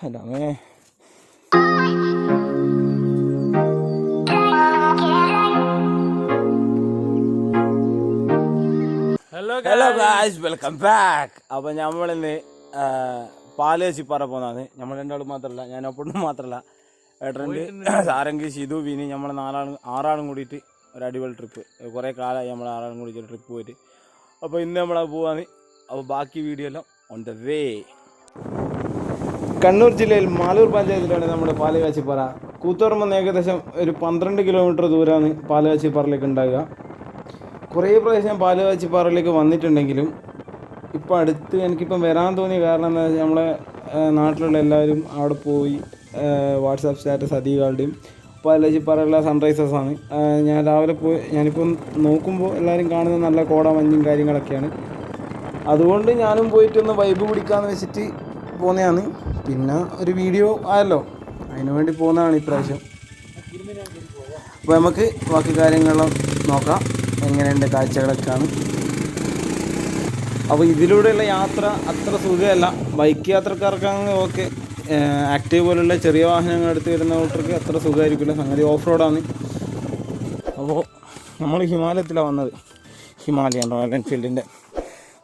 അല്ലാമേ hello hello guys welcome back അപ്പോൾ നമ്മളിന്ന് പാൽ വെച്ചിപ്പാറ പോകുന്നതാണ് നമ്മൾ രണ്ടാളും മാത്രമല്ല ഞാൻ ഒപ്പം മാത്രമല്ല ഏട്ടനുണ്ട് സാരംഗി ഷിതു വിനി നമ്മൾ നാലാളും ആറാളും കൂടിയിട്ട് ഒരു അടിപൊളി ട്രിപ്പ് കുറേ കാലമായി നമ്മൾ ആറാളും കൂടി ട്രിപ്പ് പോയിട്ട്. അപ്പോൾ ഇന്ന് നമ്മൾ പോവാണ്. അപ്പോൾ ബാക്കി വീഡിയോ എല്ലാം ഓൺ ദ വേ കണ്ണൂർ ജില്ലയിൽ മാലൂർ പഞ്ചായത്തിലാണ് നമ്മുടെ പാലുകാച്ചിപ്പാറ. കൂത്തുപറമ്പ് ഏകദേശം ഒരു പന്ത്രണ്ട് കിലോമീറ്റർ ദൂരമാണ് പാലുകാച്ചിപ്പാറയിലേക്ക് ഉണ്ടാകുക കുറേ പ്രാവശ്യം പാലുകാച്ചിപ്പാറയിലേക്ക് വന്നിട്ടുണ്ടെങ്കിലും ഇപ്പം അടുത്ത് എനിക്കിപ്പം വരാൻ തോന്നിയ കാരണം എന്താ വെച്ചാൽ നമ്മളെ നാട്ടിലുള്ള എല്ലാവരും അവിടെ പോയി വാട്സാപ്പ് സ്റ്റാറ്റസ് അധികങ്ങളുടെയും പാലുകാച്ചിപ്പാറയുള്ള സൺറൈസേഴ്സാണ് ഞാൻ രാവിലെ പോയി ഞാനിപ്പം നോക്കുമ്പോൾ എല്ലാവരും കാണുന്ന നല്ല കോട മഞ്ഞും കാര്യങ്ങളൊക്കെയാണ്. അതുകൊണ്ട് ഞാനും പോയിട്ടൊന്ന് വൈബ് പിടിക്കാമെന്ന് വെച്ചിട്ട് പോകുന്നതാണ് പിന്നെ ഒരു വീഡിയോ ആയല്ലോ. അതിനു വേണ്ടി പോകുന്നതാണ് ഇപ്രാവശ്യം. അപ്പോൾ നമുക്ക് ബാക്കി കാര്യങ്ങളെല്ലാം നോക്കാം. എങ്ങനെയുണ്ട് കാഴ്ചകളൊക്കെയാണ്. അപ്പോൾ ഇതിലൂടെയുള്ള യാത്ര അത്ര സുഖമല്ല. ബൈക്ക് യാത്രക്കാർക്കാണെങ്കിൽ ഓക്കെ. ആക്റ്റീവ് പോലുള്ള ചെറിയ വാഹനങ്ങൾ എടുത്ത് വരുന്ന കൂട്ടർക്ക് അത്ര സുഖമായിരിക്കില്ല. സംഗതി ഓഫ് റോഡാണ് അപ്പോൾ നമ്മൾ ഹിമാലയത്തിലാണ് വന്നത്. ഹിമാലയൻ റോയൽ എൻഫീൽഡിന്റെ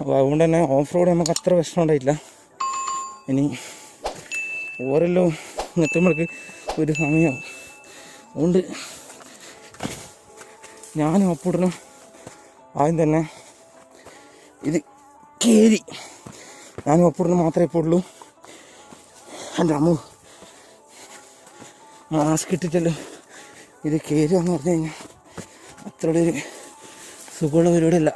അപ്പോൾ അതുകൊണ്ട് തന്നെ ഓഫ് റോഡ് നമുക്ക് അത്ര വിഷമം ഉണ്ടായിട്ടില്ല. ഇനി ഓരെല്ലോ എത്തുമ്പോഴേക്ക് ഒരു സമയമാവും അതുകൊണ്ട് ഞാൻ അപ്പൂട്ടനും ആദ്യം തന്നെ ഇത് കയറി. ഞാൻ അപ്പൂട്ടനും മാത്രമേ ഉള്ളൂ. എന്റെ അമ്മു മാസ്ക് ഇട്ടിട്ടല്ലോ ഇത് കയറുക എന്ന് പറഞ്ഞു കഴിഞ്ഞാൽ അത്ര ഒരു സുഖമുള്ള പരിപാടിയല്ല.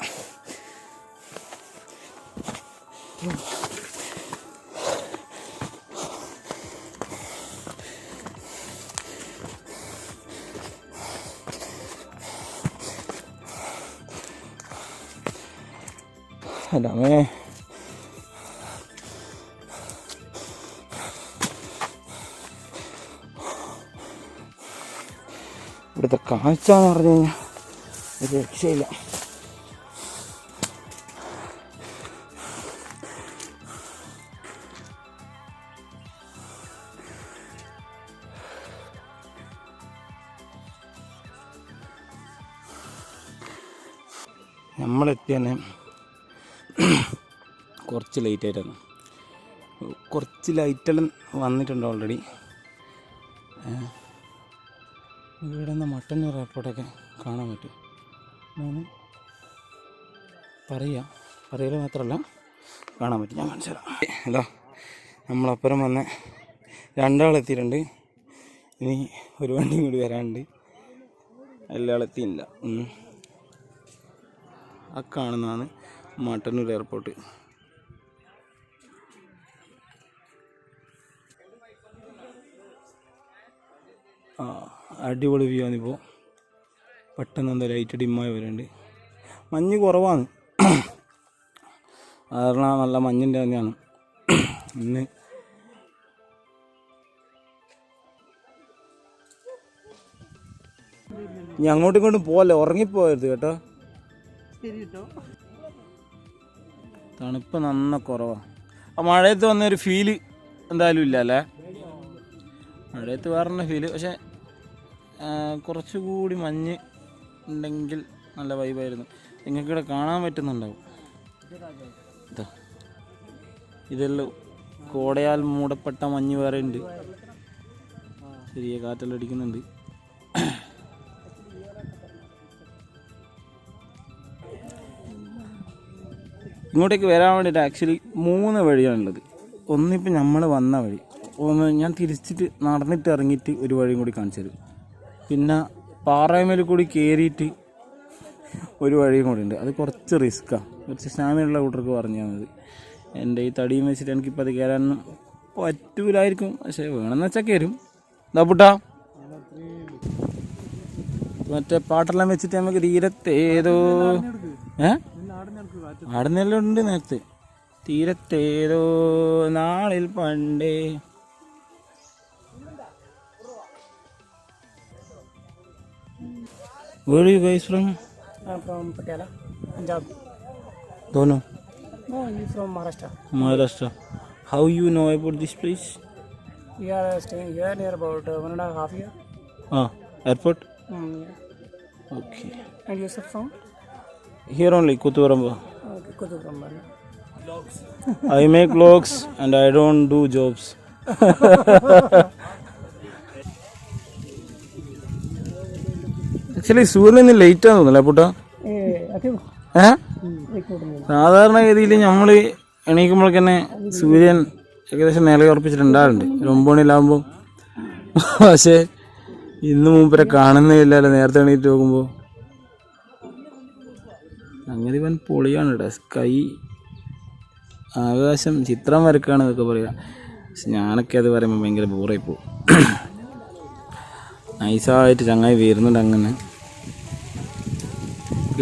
അല്ലാമേ ഇവിടുത്തെ കാഴ്ച എന്ന് പറഞ്ഞു കഴിഞ്ഞാൽ രക്ഷയില്ല. നമ്മളെത്തി തന്നെ കുറച്ച് ലേറ്റ് ആയിട്ടാണ്. കുറച്ച് ലൈറ്റെല്ലാം വന്നിട്ടുണ്ട് ഓൾറെഡി ഇവിടെ നിന്ന് മട്ടന്നൂർ എയർപോർട്ടൊക്കെ കാണാൻ പറ്റും. ഞാൻ പറയുക. പറയൽ മാത്രമല്ല കാണാൻ പറ്റും. ഞാൻ മനസ്സിലാക്കാം ഹലോ നമ്മളപ്പുറം വന്ന് രണ്ടാളെത്തിയിട്ടുണ്ട് ഇനി ഒരു വണ്ടിയും കൂടി വരാനുണ്ട്. എല്ലാളെത്തിയില്ല. ആ കാണുന്നതാണ് മട്ടന്നൂർ എയർപോർട്ട് അടിപൊളി വ്യൂ ആണിപ്പോൾ പെട്ടെന്ന് എന്താ ലൈറ്റ് ഡിമ്മായി വരുന്നുണ്ട് മഞ്ഞ് കുറവാണ്. കാരണം നല്ല മഞ്ഞിന്റെ തന്നെയാണ്. ഇന്ന് ഇനി അങ്ങോട്ടും ഇങ്ങോട്ടും പോവല്ലേ? ഉറങ്ങിപ്പോയത് കേട്ടോ. തണുപ്പ് നന്ന കുറവാണ് ആ മഴയത്ത് വന്നൊരു ഫീൽ എന്തായാലും ഇല്ല അല്ലേ? മഴയത്ത് വേറെ ഫീൽ പക്ഷെ കുറച്ചുകൂടി മഞ്ഞ് ഉണ്ടെങ്കിൽ നല്ല വൈബായിരുന്നു നിങ്ങൾക്ക് ഇവിടെ കാണാൻ പറ്റുന്നുണ്ടാവും. ഇതാ ഇതെല്ലാം കോടയാൽ മൂടപ്പെട്ട മഞ്ഞ് വേറെ ഉണ്ട്. ചെറിയ കാറ്റെല്ലാം അടിക്കുന്നുണ്ട്. ഇങ്ങോട്ടേക്ക് വരാൻ വേണ്ടിയിട്ട് ആക്ച്വലി മൂന്ന് വഴിയാണുള്ളത്. ഒന്നിപ്പോൾ നമ്മൾ വന്ന വഴി. ഒന്ന് ഞാൻ തിരിച്ചിട്ട് നടന്നിട്ട് ഇറങ്ങിയിട്ട് ഒരു വഴിയും കൂടി കാണിച്ചു തരും. പിന്നെ പാറമേൽ കൂടി കയറിയിട്ട് ഒരു വഴിയും കൂടി ഉണ്ട്. അത് കുറച്ച് റിസ്ക്കാണ് കുറച്ച് സ്റ്റാമിനുള്ള കൂട്ടർക്ക് പറഞ്ഞു തന്നത് എന്റെ ഈ തടിയും വെച്ചിട്ട് എനിക്കിപ്പോൾ അത് കയറാനൊന്നും പറ്റൂലായിരിക്കും. പക്ഷേ വേണമെന്ന് വെച്ചാൽ കയറും എന്താ പുട്ടാ. മറ്റേ പാട്ടെല്ലാം വെച്ചിട്ട് നമുക്ക് തീരത്തെ ഏതോ ഏ? ആടുന്നെല്ലാം ഉണ്ട് നേരത്തെ തീരത്തേതോ നാളിൽ പണ്ടേ Where are you guys from? I'm from Patiala, Punjab. Dono. No, you from Maharashtra. Maharashtra. How you know about this place? We are staying here near about one and a half year. Ah, airport. Mm, yeah. Okay. And yourself from? Here only, Kuturamba. Okay, Kuturamba. I make vlogs and I don't do jobs. Actually സൂര്യൻ ഇന്ന് late ആണെന്ന് തോന്നുന്നില്ല പൂട്ടാ? ഏ സാധാരണ ഗതിയിൽ നമ്മൾ എണീക്കുമ്പോഴേക്കന്നെ സൂര്യൻ ഏകദേശം നിലയുറപ്പിച്ചിട്ടുണ്ടാകുന്നുണ്ട് ഒരു ഒമ്പത് മണിയിലാകുമ്പോൾ പക്ഷേ ഇന്ന് മൂപ്പരെ കാണുന്നില്ലല്ലോ നേരത്തെ എണീറ്റ് നോക്കുമ്പോൾ അങ്ങനെ ഇവൻ പൊളിയാണ് കേട്ടോ സ്കൈ ആകാശം ചിത്രം വരക്കുകയാണ് എന്നൊക്കെ പറയുക പക്ഷെ ഞാനൊക്കെ അത് പറയുമ്പോൾ ഭയങ്കര ബോറായിപ്പോവും നൈസായിട്ട് ചങ്ങായി വരുന്നുണ്ട് അങ്ങനെ.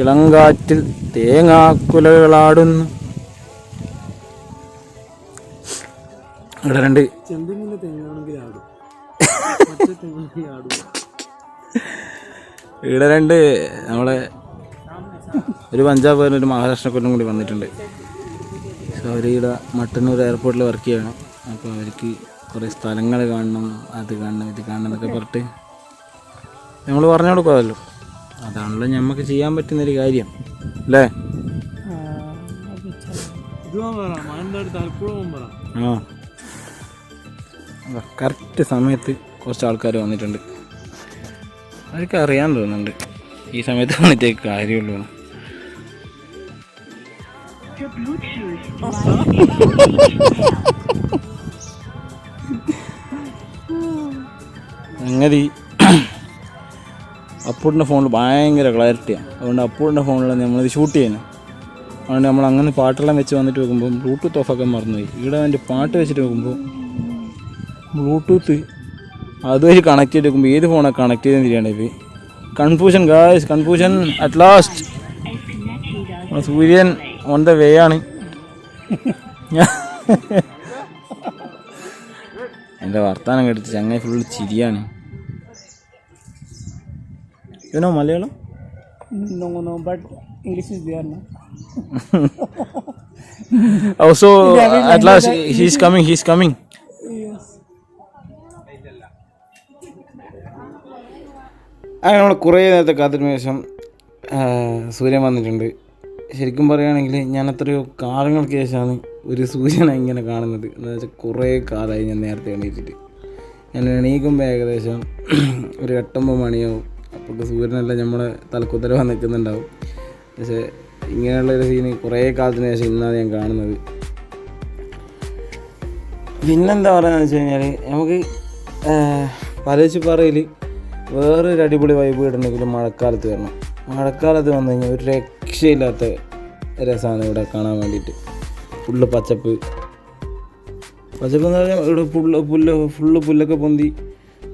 ഇളങ്കാറ്റിൽ തേങ്ങാക്കുലകളാടുന്നു. ഇവിടെ രണ്ട് ഇവിടെ രണ്ട് നമ്മളെ ഒരു പഞ്ചാബുകാരൻ ഒരു മഹാരാഷ്ട്രക്കാരനും കൂടി വന്നിട്ടുണ്ട്. സോ അവർ ഇവിടെ മട്ടന്നൂർ എയർപോർട്ടിൽ വർക്ക് ചെയ്യണം. അപ്പോൾ അവർക്ക് കുറേ സ്ഥലങ്ങൾ കാണണം അത് കാണണം ഇത് കാണണം എന്നൊക്കെ പറഞ്ഞിട്ട് നമ്മൾ പറഞ്ഞു കൊടുക്കാമല്ലോ അതാണല്ലോ നമുക്ക് ചെയ്യാൻ പറ്റുന്ന ഒരു കാര്യം. അല്ലേ? ആ. കറക്റ്റ് സമയത്ത് കുറച്ച് ആൾക്കാർ വന്നിട്ടുണ്ട്. അവർക്ക് അറിയാൻ തോന്നുന്നുണ്ട്. ഈ സമയത്ത് വന്നിട്ടേ കാര്യമുള്ളൂ. സംഗതി അപ്പൂട്ടിന്റെ ഫോണിൽ ഭയങ്കര ക്ലാരിറ്റിയാണ്. അതുകൊണ്ട് അപ്പൂട്ടിന്റെ ഫോണിലാണ് നമ്മളിത് ഷൂട്ട് ചെയ്യുന്നത് അതുകൊണ്ട് നമ്മൾ അങ്ങനെ പാട്ടെല്ലാം വെച്ച് വന്നിട്ട് നോക്കുമ്പോൾ ബ്ലൂടൂത്ത് ഓഫാക്കാൻ മറന്നുപോയി. ഇവിടെ എന്റെ പാട്ട് വെച്ചിട്ട് നോക്കുമ്പോൾ ബ്ലൂടൂത്ത് അതുവഴി കണക്ട് ചെയ്ത് നോക്കുമ്പോൾ ഏത് ഫോണാണ് കണക്ട് ചെയ്തെന്ന് തിരിയാണ് ഇത് confusion guys confusion at last സൂര്യൻ ഓൺ ദ വേ ആണ്. എന്റെ വർത്താനം കേട്ടിട്ട് ചങ്ങായി ഫുള്ള് ചിരിയാണ്. ഇവനോ Malayalam No, no, but English is there now. Oh so at last he's coming he's coming Yes. അങ്ങനെ നമ്മൾ കുറേ നേരത്തെ കാത്തിനു ശേഷം ആ, സൂര്യൻ വന്നിട്ടുണ്ട്. ശരിക്കും പറയുകയാണെങ്കിൽ ഞാൻ എത്രയോ കാലങ്ങൾക്ക് ശേഷമാണ് ഒരു സൂര്യനെ ഇങ്ങനെ കാണുന്നത്. എന്ന് വെച്ചാൽ കുറേ കാലമായി ഞാൻ നേരത്തെ എണീറ്റിട്ട്. ഞാൻ എണീക്കുമ്പോൾ ഏകദേശം ഒരു എട്ടൊമ്പത് മണിയാവും. അപ്പോൾ സൂര്യനെല്ലാം നമ്മുടെ തലക്കുത്തര വന്ന് നിൽക്കുന്നുണ്ടാവും പക്ഷേ ഇങ്ങനെയുള്ള ഒരു സീന് കുറേ കാലത്തിന് ശേഷം ഇന്നാണ് ഞാൻ കാണുന്നത്. പിന്നെന്താ പറയുക വെച്ച് കഴിഞ്ഞാൽ നമുക്ക് പലച്ചുപാറയിൽ വേറൊരു അടിപൊളി വൈബ് കിട്ടണമെങ്കിൽ മഴക്കാലത്ത് വരണം. മഴക്കാലത്ത് വന്നു കഴിഞ്ഞാൽ ഒരു രക്ഷയില്ലാത്ത രസമാണ് ഇവിടെ കാണാൻ വേണ്ടിയിട്ട്. ഫുള്ള് പച്ചപ്പ്. പച്ചപ്പ് എന്ന് പറഞ്ഞാൽ ഇവിടെ പുല്ല് പുല്ല് ഫുള്ള് പുല്ലൊക്കെ പൊന്തി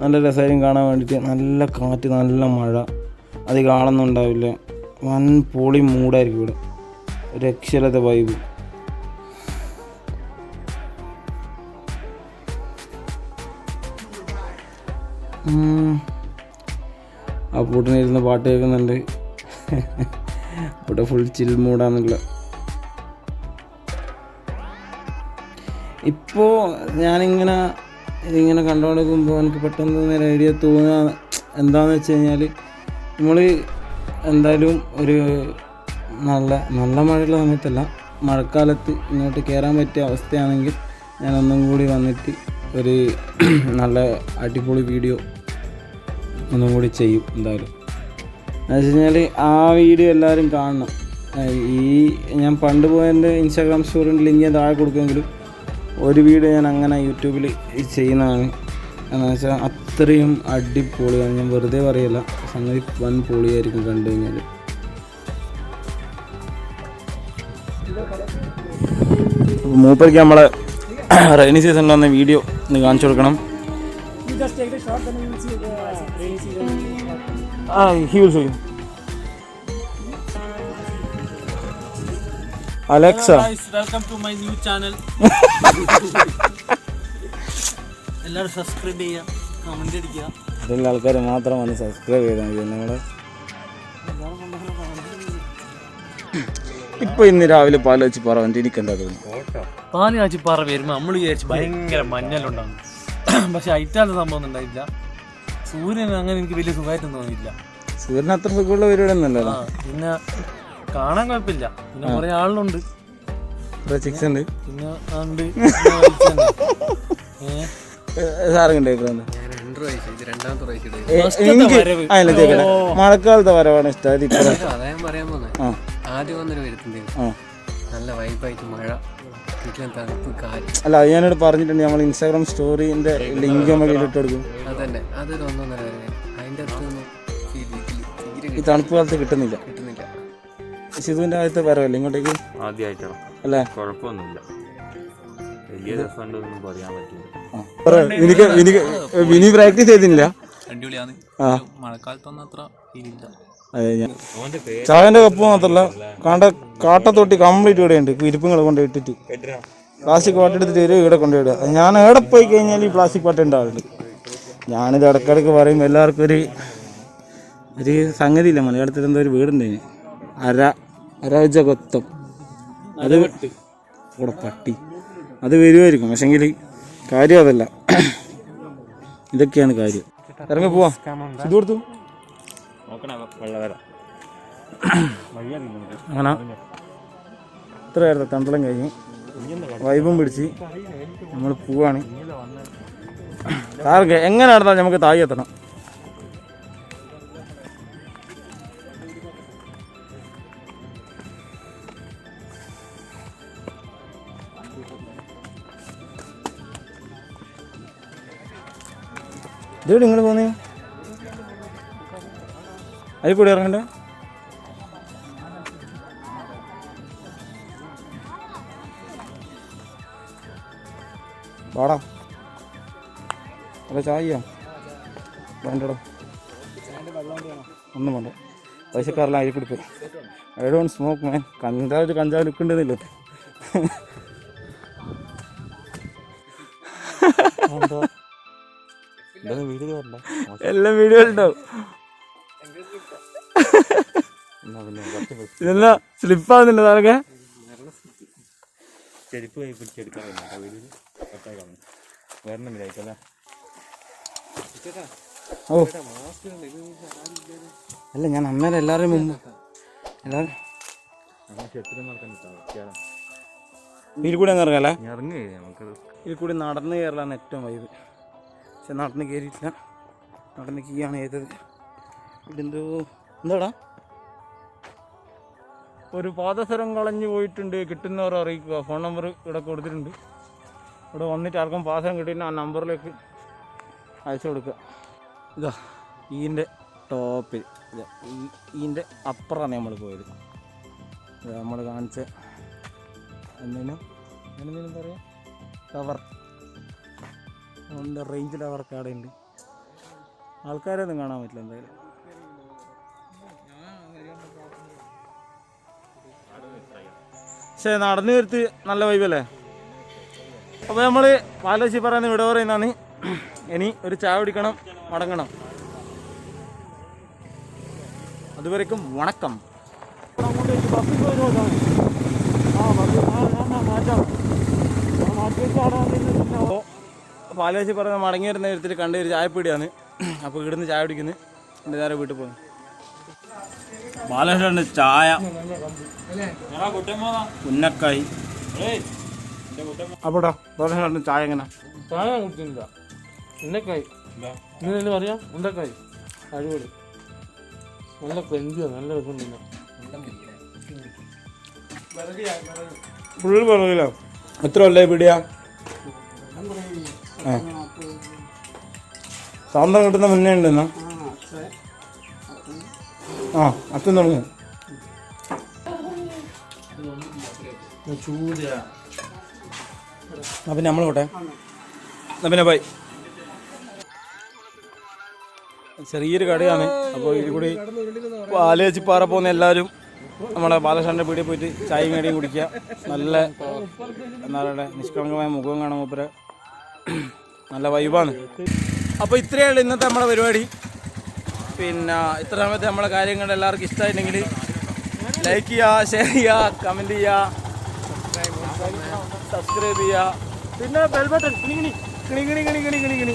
നല്ല രസമായിരിക്കും കാണാൻ വേണ്ടിയിട്ട്. നല്ല കാറ്റ് നല്ല മഴ. അധികം ആളൊന്നും ഉണ്ടാവില്ല. വൻ പൊളി മൂടായിരിക്കും ഇവിടെ. ഒരു രക്ഷയില്ലാത്ത വൈബ് ആ ആ പൂട്ടിനിരുന്ന് പാട്ട് കേൾക്കുന്നുണ്ട്. ഇവിടെ ഫുൾ ചിൽ മൂടാന്നുള്ള ഇപ്പോൾ ഞാനിങ്ങനെ ഇതിങ്ങനെ കണ്ടുകൊണ്ടിരിക്കുമ്പോൾ എനിക്ക് പെട്ടെന്ന് ഒരു ഐഡിയ തോന്നുക എന്താണെന്ന് വെച്ച് കഴിഞ്ഞാൽ നമ്മൾ എന്തായാലും ഒരു നല്ല നല്ല മഴയുള്ള സമയത്തല്ല മഴക്കാലത്ത് ഇങ്ങോട്ട് കയറാൻ പറ്റിയ അവസ്ഥയാണെങ്കിൽ ഞാൻ ഒന്നും കൂടി വന്നിട്ട് ഒരു നല്ല അടിപൊളി വീഡിയോ ഒന്നും കൂടി ചെയ്യും എന്തായാലും. എന്ന് വെച്ച് കഴിഞ്ഞാൽ ആ വീഡിയോ എല്ലാവരും കാണണം. ഈ ഞാൻ പണ്ട് പോയതിന്റെ ഇൻസ്റ്റാഗ്രാം സ്റ്റോറിന്റെ ലിങ്ക് ഞാൻ താഴെ കൊടുക്കുമെങ്കിലും ഒരു വീഡിയോ ഞാൻ അങ്ങനെ യൂട്യൂബിൽ ചെയ്യുന്നതാണ്. എന്ന് വെച്ചാൽ അത്രയും അടിപൊളിയാണ്. ഞാൻ വെറുതെ പറയല്ല സംഗതി വൻ പൊളിയായിരിക്കും കണ്ടു കഴിഞ്ഞാൽ മൂപ്പർക്ക് നമ്മളെ റെയിനി സീസണിൽ വന്ന വീഡിയോ ഒന്ന് കാണിച്ചു കൊടുക്കണം. ആ he will show Alexa welcome to my new channel എല്ലാവരും സബ്സ്ക്രൈബ് ചെയ്യുക കമന്റ് അടിക്കുക. അതിലുള്ള ആൾക്കാർ മാത്രം വന്ന് സബ്സ്ക്രൈബ് ചെയ്താൽ മതി നമ്മളെ ഇപ്പൊ ഇന്ന് രാവിലെ പാൽ വെച്ച് പറ വന്നിട്ട് എനിക്ക് എന്താ തോന്നുന്നു? പാൽ കാച്ചി പറ വരുമ്പോൾ നമ്മൾ വിചാരിച്ചു ഭയങ്കര മഞ്ഞളുണ്ടാവും പക്ഷെ ഹൈറ്റാണ് സംഭവം ഉണ്ടായില്ല സൂര്യൻ അങ്ങനെ എനിക്ക് വലിയ സുഖമായിട്ടൊന്നും തോന്നിയില്ല സൂര്യൻ അത്ര സുഖമുള്ള പരിപാടി ഒന്നല്ലോ ആ പിന്നെ കാണാൻ കുഴപ്പമില്ല. പിന്നെ കുറെ ആളുണ്ട്. ചിക്സ് ഉണ്ട് പിന്നെ മഴക്കാലത്തെ വരവാണ് ഇഷ്ടം. ആദ്യം വന്നൊരു വരുത്തുണ്ട് നല്ല വൈബായിട്ട് മഴ അല്ല അത് ഞാനോട് പറഞ്ഞിട്ടുണ്ട്. നമ്മൾ ഇൻസ്റ്റാഗ്രാം സ്റ്റോറിന്റെ ലിങ്ക് നമ്മൾ ഇട്ട് കൊടുക്കും. അതന്നെ. അതൊരു ഒന്നൊന്നര തീരെ ഈ തണുപ്പ് കാലത്ത് കിട്ടുന്നില്ല. കിട്ടുന്നില്ല. സിധുവിന്റെ ആദ്യത്തെ വരവല്ലേ? ഇങ്ങോട്ടേക്ക്. ആദ്യമായിട്ടാണ് അല്ലേ? കുഴപ്പമൊന്നുമില്ല. വലിയ രസമുണ്ടെന്നൊന്നും പറയാൻ പറ്റില്ല. വിനി പ്രാക്ടീസ് ചെയ്തില്ല അടിപൊളിയാണ്. മഴക്കാലത്തൊന്നും അത്ര ഞാൻ ചായന്റെ കപ്പ് മാത്രല്ല കാണ്ട കാട്ടത്തൊട്ടി കംപ്ലീറ്റ് ഇവിടെ ഉണ്ട്. ഇരിപ്പുകൾ കൊണ്ട് ഇട്ടിട്ട്. പ്ലാസ്റ്റിക് പാട്ട് എടുത്തിട്ട് വരും ഇവിടെ കൊണ്ടുപോയിടുക അത് ഞാൻ എവിടെ പോയി കഴിഞ്ഞാൽ ഈ പ്ലാസ്റ്റിക് പാട്ട് ഉണ്ടാവുന്നുണ്ട് ഞാനിത് ഇടക്കിടക്ക് പറയും എല്ലാവർക്കും ഒരു ഒരു സംഗതിയില്ല. ഇല്ല മലയാളത്തിൽ എന്തോ ഒരു വീടുണ്ട്. അര അരാജകത്വം. അത് ഇവിടെ പട്ടി. അത് വരുമായിരിക്കും പക്ഷെങ്കിൽ കാര്യം അതല്ല. ഇതൊക്കെയാണ് കാര്യം. ഇറങ്ങി പോവാ. ഇത് കൊടുത്തു. അങ്ങനെ. ഇത്രയായിരുന്നു. തണ്ടളം കഴിഞ്ഞ്. വൈബും പിടിച്ച് നമ്മൾ പോവാണ്. സാർക്ക് എങ്ങനെ നടന്നാൽ നമുക്ക് താഴെ എത്തണം. ഇതെവിടെ നിങ്ങൾ പോന്നേ? അതിൽ കൂടി ഇറങ്ങണ്ടേ. വാടാ. അല്ല ചായ വേണ്ടടോ. ഒന്നും വേണ്ട. പൈസക്കാരെല്ലാം അരി പിടിപ്പ്. ഐ ഡോണ്ട് സ്മോക്ക് മാൻ കഞ്ചാവ് കഞ്ചാവ് നിൽക്കണ്ടെന്നില്ല എല്ലാം വീഡിയോ ഉണ്ടാവും. ഇതെല്ലാം സ്ലിപ്പാകുന്നുണ്ട് സാറൊക്കെ? ചെരുപ്പ് കൈ പിടിച്ചെടുക്കാൻ ഓ. അല്ല ഞാൻ അന്നേരം മുമ്പ് എല്ലാവരും ഇതിൽ കൂടെ അങ്ങ് ഇറങ്ങാല്ലേ ഇറങ്ങി നമുക്ക് ഇതിൽ കൂടി നടന്ന് കയറലാണ് ഏറ്റവും വൈബ് പക്ഷെ നടന്ന് കയറിയിട്ടില്ല. നടന്ന് കീയാണ് ചെയ്തത് ഇതെന്തോ എന്താടാ? ഒരു പാദസരം കളഞ്ഞു പോയിട്ടുണ്ട്. കിട്ടുന്നവർ അറിയിക്കുക. ഫോൺ നമ്പർ ഇവിടെ കൊടുത്തിട്ടുണ്ട്. ഇവിടെ വന്നിട്ട് ആർക്കും പാദസരം കിട്ടിയാൽ ആ നമ്പറിലേക്ക് അയച്ചു കൊടുക്കുക. ഇതാ ഈന്റെ ടോപ്പിൽ ഇതാ ഈ ഈന്റെ അപ്പുറമാണ് നമ്മൾ പോയത്. നമ്മൾ കാണിച്ച എന്തിനും? എന്തിനും പറയാം? ടവർ. ഉണ്ട് റേഞ്ച് ടവർ അവിടെ ആൾക്കാരൊന്നും കാണാൻ പറ്റില്ല എന്തായാലും. പക്ഷേ നടന്നു വരുത്തി നല്ല വൈബല്ലേ അപ്പോൾ നമ്മൾ പാലശി പറയുന്ന വിട പറയുന്നതാണ്. ഇനി ഒരു ചായ കുടിക്കണം മടങ്ങണം. അതുവരേക്കും വണക്കം. പാലാശി പറഞ്ഞ മടങ്ങി വരുന്ന നേരത്തിൽ കണ്ട ഒരു ചായപ്പീടിയാണ്. അപ്പോൾ ഇവിടുന്ന് ചായ കുടിക്കുന്നു. എന്റെ നേരെ വീട്ടിൽ പോകുന്നു. ബാലകൃഷ്ണന്റെ ചായ. ഉന്നക്കായി. അപ്പോടാ ബാലകൃഷ്ണന്റെ ചായ എങ്ങനെ? ചായ കുടിച്ചില്ല തന്നെ പറയാം ഉണ്ടക്കായി അടിപൊളി. നല്ല ക്രഞ്ചിയാണ് നല്ല രസം പിന്നെ ഫുള്ള് പറയില്ല എത്ര കൊല്ലേ പിടിയാ? ഏ സാന്തം കിട്ടുന്ന മുന്നേ ഉണ്ടെന്നാ ആ അച്ഛൻ തുടങ്ങി. എന്നാ പിന്നെ നമ്മൾ എന്നാ പിന്നെ ബൈ ചെറിയൊരു കടയാണ്. അപ്പോൾ ഇതിൽ കൂടി പാലേച്ചിപ്പാറ പോകുന്ന എല്ലാവരും നമ്മളെ ബാലകൃഷ്ണന്റെ പീടിയിൽ പോയിട്ട് ചായയും കടിയും കുടിക്കുക. നല്ല എന്താ പറയുക നിഷ്കളങ്കമായ മുഖവും കാണാൻ മൂപ്പര് നല്ല വൈബാണ് അപ്പോൾ ഇത്രയുള്ള ഇന്നത്തെ നമ്മുടെ പരിപാടി. പിന്നെ ഇത്ര സമയത്ത് നമ്മളെ കാര്യങ്ങൾ എല്ലാവർക്കും ഇഷ്ടമായിട്ടുണ്ടെങ്കിൽ ലൈക്ക് ചെയ്യുക ഷെയർ ചെയ്യുക കമന്റ് ചെയ്യുക സബ്സ്ക്രൈബ് ചെയ്യുക പിന്നെ ബെൽ ബട്ടൺ കിണി കിണി കിണി കിണി കിണി കിണി.